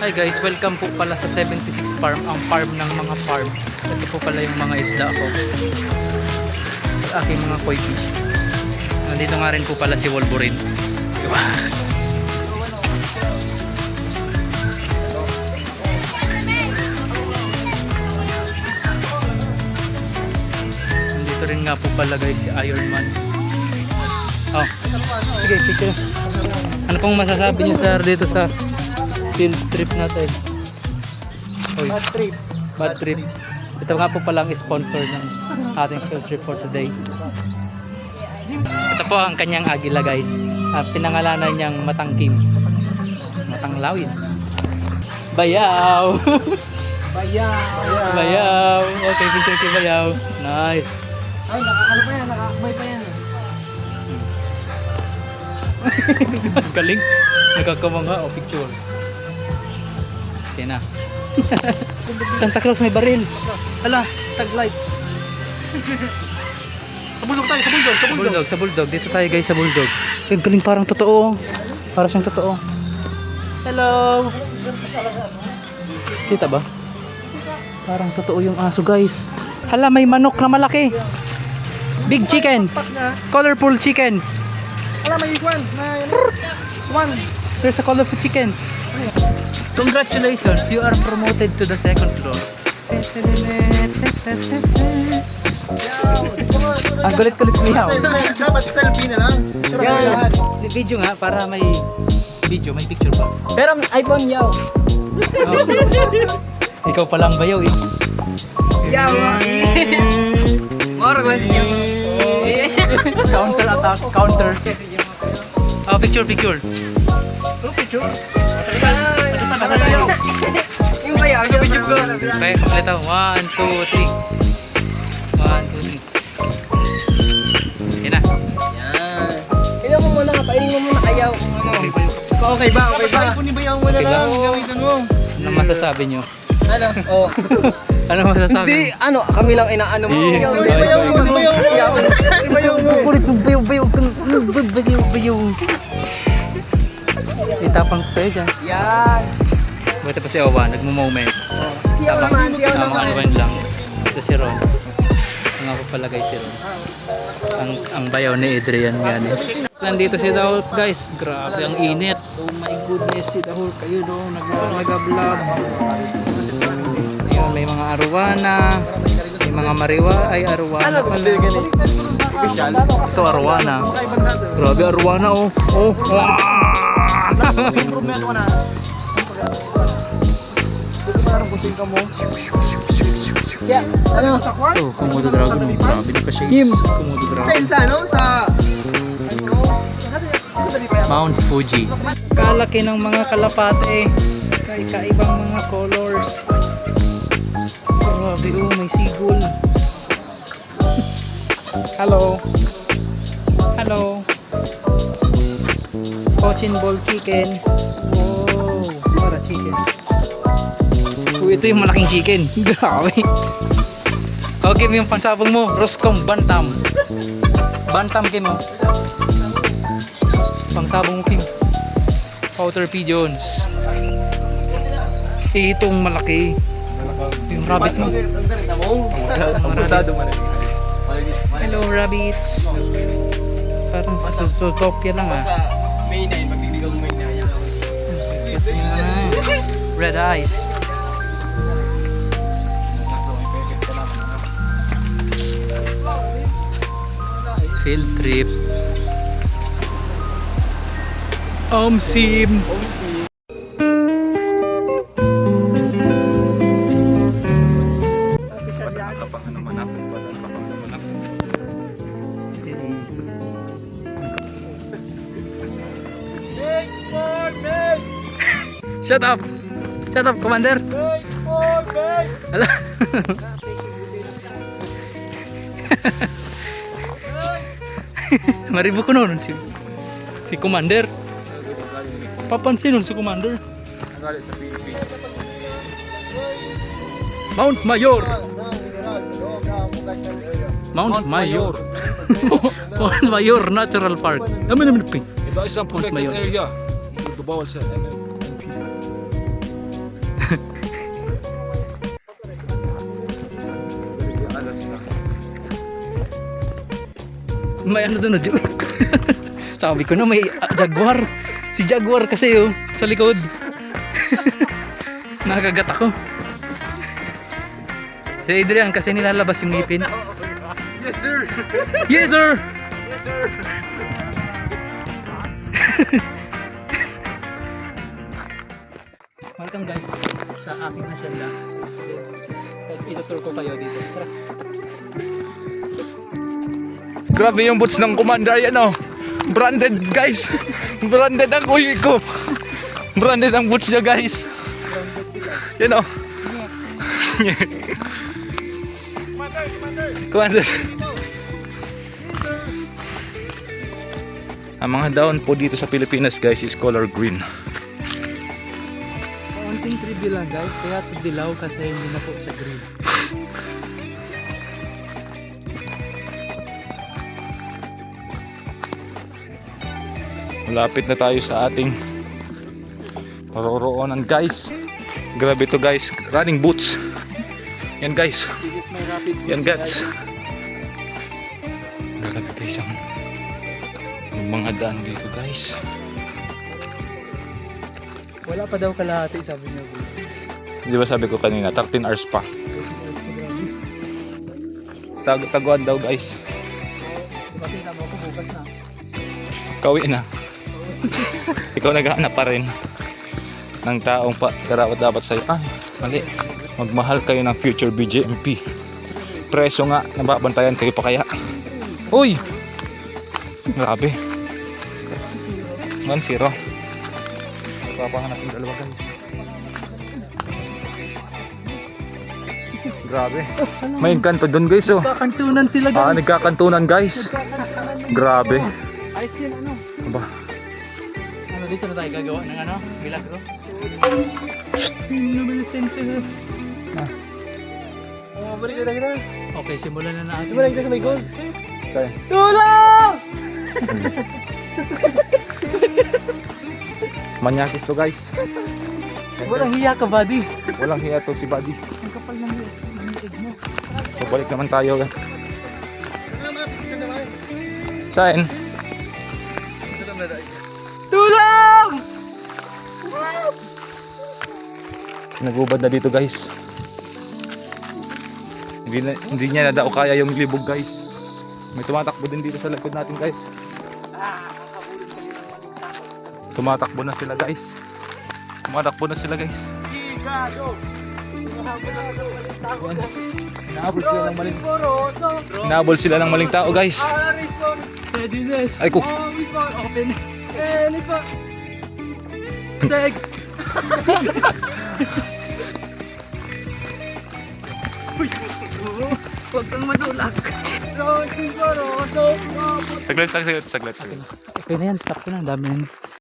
Hi guys, welcome po pala sa 76 Farm, ang farm ng mga farm. Ito po pala yung mga isda ko. Aking mga koi fish. Nandito nga rin po pala si Wolverine. Diba? Nandito rin nga po pala guys si Iron Man. Oh. Sige, picture. Ano pong masasabi niyo sir dito sa field trip natin? Oy, Bad trip. bad trip. Ito nga po palang sponsor ng ating field trip for today. Ito po ang kanyang agila guys. Uh, pinangalanan niyang Matangkim. Matanglawin. Bayaw! Bayaw. Bayaw! Okay, picture kay Bayaw. Nice. Ay, naka, ano pa yan? Nakaakbay pa yan. Ang galing. Nagkakamanga o picture. Okay na. Santa Claus may baril. Hala, taglight. Sa bulldog tayo, sa bulldog, sa Sa bulldog, sa bulldog. Dito tayo guys sa bulldog. Ang galing parang totoo. Para siyang totoo. Hello! Kita ba? Parang totoo yung aso guys. Hala, may manok na malaki. Big chicken. Colorful chicken. Wala, may iguan. Na, swan. There's a colorful chicken. Congratulations, you are promoted to the second floor. Ang kulit-kulit niya. Dapat selfie na lang. Sure Yan. lahat. Video nga para may video, may picture pa. Pero iPhone yaw. Oh. Ikaw pa lang bayaw eh. Yaw. More man yaw. counter attack, counter. Oh, picture, picture. picture. Yung bayaw, yung video ko. Okay, kompleto. One, two, three. One, two, three. Yan na. Yan. Kailan mo muna nga, paingin mo muna. Kung ano. Okay ba? Okay ba? Dapat ni bayaw mo Okay ba? gamitan mo. Anong masasabi nyo? Ano? Oh. Ano masasabi Hindi, ano, kami lang inaano mo. Bayaw, Bayaw, bayaw mo, bayaw mo. Bayaw mo. Kulit mo, bayaw, bayaw, bayaw, bayaw. Itapang kayo dyan. Yan. Buti pa si Owa, nagmo-moment. Naman, tiyaw tamang unwind lang. Ito si Ron. Ang ako palagay si Ron. Ang, ang bayaw ni Adrian Yanes. Nandito si Dahol guys. Grabe ang init. Oh my goodness, si Dahol kayo doon. Nag-vlog. Ayun, may mga arwana. May mga mariwa. Ay, arwana pala. Ito arwana. Grabe arwana oh. Oh. Wow! Improvement ko na. Dito pa lang kusing ka mo. Kaya, ano? Sa kwarto? Oh, Komodo dragon. Grabe di pa siya Kim. Komodo dragon. Sa... Ano? Sa. Mount Fuji. Kalaki ng mga kalapate. Kaibang mga colors. Grabe oh, may sigol. Hello. Hello. Cochin ball chicken. Oh, para chicken. Oh, ito yung malaking chicken. Grabe. Okay, yung pansabong mo. Roscom Bantam. Bantam Kim mo. Pangsabong mo Kim. Powder pigeons. Eh, itong malaki. Yung rabbit mo. Hello rabbits. Parang sa Zootopia lang ah. May 9, magdidigaw mo may 9. Ah, Red eyes. Field trip. Om sim. Shut up. Shut up, Commander. Ala. Maribo ko noon si si Commander. Papansin nun si Commander. Mount Mayor. Mount Mayor. Mount Mayor Natural Park. Amin namin ping. Ito isang protected area. Bawal sa may ano doon, oh, Sabi ko na may jaguar. Si jaguar kasi oh, sa likod. Nakagat ako. Si Adrian kasi nilalabas yung ngipin. Yes, sir. Yes, sir! Yes, sir. Welcome guys sa aking hacienda. Itutur ko kayo dito. Tara. Grabe yung boots ng commander yan oh. Branded guys. Branded ang kuy ko. Branded ang boots niya guys. Yan oh. commander. Ang mga daon po dito sa Pilipinas guys is color green. Kaunting trivia lang guys, kaya ito dilaw kasi hindi na po siya green. Malapit na tayo sa ating paroroonan guys. Grabe to guys. Running boots. Yan guys. Yan guys. Grabe guys ang yung mga daan dito guys. Wala pa daw kalahati sabi niya. Di ba sabi ko kanina 13 hours pa. Tag taguan daw guys. Kawi na. Ikaw naghahanap pa rin ng taong pa karapat dapat sa'yo. Ah, mali. Magmahal kayo ng future BJMP. Preso nga, nababantayan kayo pa kaya. Uy! Grabe. 1-0. Nagpapanganap yung dalawa guys. Grabe. May kanto doon guys oh. Kakantunan sila Ah, guys. nagkakantunan guys. Grabe. Ayos yun ano. Aba, dito na tayo gagawa ng ano? Milagro? Luminescence. Oh, balik na kita. Okay, simulan na natin. Balik ka sa may goal. kaya. Tulong! Manyakis to guys. Walang hiya ka, buddy. Walang hiya to si Buddy. Ang kapal ng liig mo. So balik naman tayo. Saan? Tulong! Nagubad na dito guys. Hindi, na, hindi niya na daw kaya yung libog guys. May tumatakbo din dito sa likod natin guys. Tumatakbo na sila guys. Tumatakbo na sila guys. Inaabol sila ng maling Inaabol sila ng maling tao guys. Ay ko. Oh, respawn. Open. Elephant. Sex. Huwag kang madulak. Saglit, saglit, saglit, saglit. Okay na yan, stop ko na. Ang dami yan.